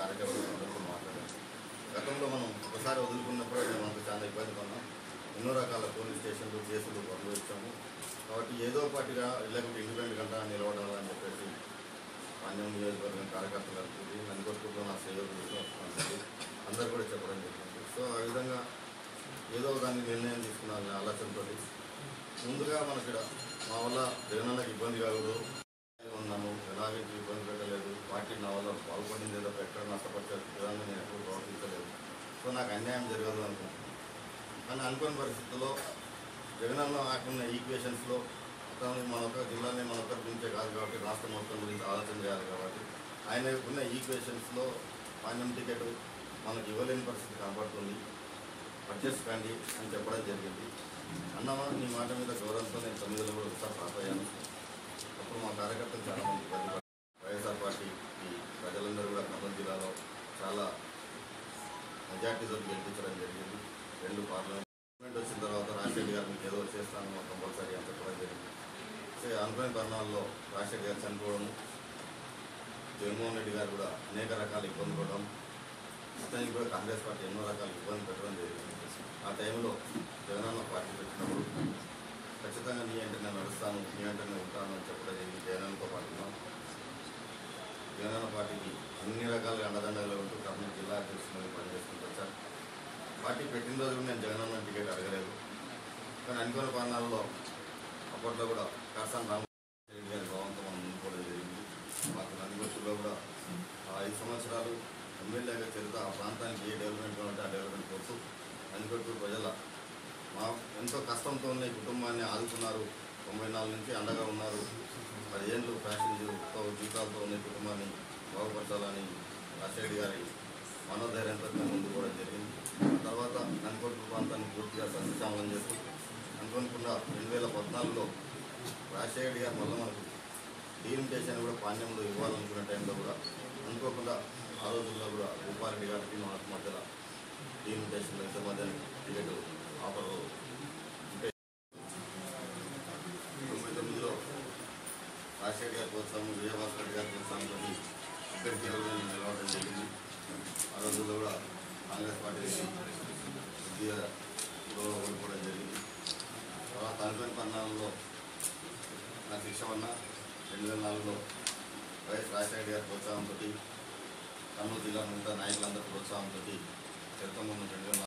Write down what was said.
కార్యక్రమం గతంలో మనం ఒకసారి వదులుకున్నప్పుడు మనకు చాలా ఇబ్బంది పడినాం ఎన్నో రకాల పోలీస్ స్టేషన్లు కేసులు బంధువుచ్చాము కాబట్టి ఏదో పాటిగా లేకపోతే ఇండిపెండెంట్ గంటా నిలబడాలని చెప్పేసి మాన్యం నియోజకవర్గం కార్యకర్తలకు నందికొట్టుకుంటూ నా సేవకులు అందరూ కూడా చెప్పడం జరిగింది. సో ఆ విధంగా ఏదో దాన్ని నిర్ణయం తీసుకున్నాను ఆలోచనతో ముందుగా మనకి మా వల్ల జగనన్నకి ఇబ్బంది కాకూడదు. ఉన్నాము. ఎలాగైతే ఇబ్బంది పెట్టలేదు పార్టీ నా వల్ల బాగుపడింది ఏదో ఎక్కడ నష్టపరిచారు విధంగా నేను ఎప్పుడు ప్రవర్తించలేదు. సో నాకు అన్యాయం జరగదు అనుకుంటున్నాను కానీ అనుకోని పరిస్థితుల్లో జగనన్న ఆకున్న ఈక్వేషన్స్లో అతను మన ఒక్క జిల్లాని మన ఒక్క గురించే కాదు కాబట్టి రాష్ట్రం మొత్తం గురించి ఆలోచన చేయాలి కాబట్టి ఆయన ఉన్న ఈక్వేషన్స్లో పాండ్యం టికెట్ మనకు ఇవ్వలేని పరిస్థితి కనబడుతుంది. పర్చేస్ కండి అని చెప్పడం జరిగింది. అన్నమా నీ మాట మీద గౌరవంతో నేను తొమ్మిదిలో కూడా ఒకసారి పాస్ అయ్యాను. అప్పుడు మా కార్యకర్తలు చాలా మంది ఇబ్బంది పడ్డారు. వైఎస్ఆర్ పార్టీ ఈ ప్రజలందరూ కూడా ఖమ్మం జిల్లాలో చాలా మెజార్టీతో గెలిపించడం జరిగింది. రెండు పార్లమెంట్ వచ్చిన తర్వాత రాజశేఖర్ గారు మీకు ఏదో చేస్తాను కంపల్సరీ అని చెప్పడం జరిగింది. సో అనుకునే తరుణాల్లో రాజశేఖర్ గారు చనిపోవడము జగన్మోహన్ రెడ్డి గారు కూడా అనేక రకాల ఇబ్బంది పడడం అతనికి కూడా కాంగ్రెస్ పార్టీ ఎన్నో రకాల ఇబ్బంది పెట్టడం జరిగింది. ఆ టైంలో జగనన్న పార్టీ పెట్టినప్పుడు ఖచ్చితంగా నీ అంటే నేను నడుస్తాను నీ అంటే నేను ఉంటాను అని చెప్పడం జరిగింది జగనన్నతో పాటుగా జగనన్న పార్టీకి అన్ని రకాలుగా అండదండలు ఉంటూ ఖమ్మం జిల్లా అధ్యక్షులు పనిచేస్తుంటారు సార్. పార్టీ పెట్టిన రోజు నేను జగనన్న టికెట్ అడగలేదు. కానీ అనుకోని కారణాల్లో అప్పట్లో కూడా కాసాన్ రామరెడ్డి గారి భావంతో మనం ముందుకోవడం జరిగింది. మాకు నందిగొచ్చులో కూడా ఐదు సంవత్సరాలు ఎమ్మెల్యేగా చరిత్ర ఆ ప్రాంతానికి ఏ డెవలప్మెంట్ కావాలంటే ఆ డెవలప్మెంట్ కోసం నందిగొట్టు ప్రజల మా ఎంతో కష్టంతోనే కుటుంబాన్ని ఆదుకున్నారు. తొంభై నాలుగు నుంచి అండగా ఉన్నారు. పదిహేళ్ళు ఫ్యాషన్ కష్టాలతో ఉన్న కుటుంబాన్ని బాగుపరచాలని రాజశేఖర్ గారి మనోధైర్యంతో ముందు కూడా జరిగింది. తర్వాత నందికొట్టు ప్రాంతాన్ని పూర్తిగా సస్యశ్యామలం చేస్తూ అనుకోకుండా రెండు వేల పద్నాలుగులో రాజశేఖర్ గారు మళ్ళీ మనకు డీలిమిటేషన్ కూడా పాండ్యంలో ఇవ్వాలనుకునే టైంలో కూడా అనుకోకుండా ఆ రోజుల్లో కూడా భూపారెడ్డి గారికి మనకు మధ్యలో డీలిమిటేషన్ ఇద్దరి మధ్య టికెట్ ఆఫర్ ఉంటే తొంభై తొమ్మిదిలో రాజశేఖర్ గారి ప్రోత్సాహం విజయభాస్కర్ గారి ప్రోత్సాహంతో ఇక్కడికి ఎవరు నిలవడం జరిగింది. ఆ రోజుల్లో కూడా కాంగ్రెస్ పార్టీ కొద్దిగా గొడవ ఓడిపోవడం జరిగింది. తర్వాత అనుకోని పద్నాలుగులో నా శిక్ష వల్ల రెండు వేల నాలుగులో వైఎస్ రాజశేఖర్ గారి ప్రోత్సాహంతో కర్నూలు జిల్లా మిగతా నాయకులందరి ప్రోత్సాహంతో చరిత్ర ముందు రెండు వేల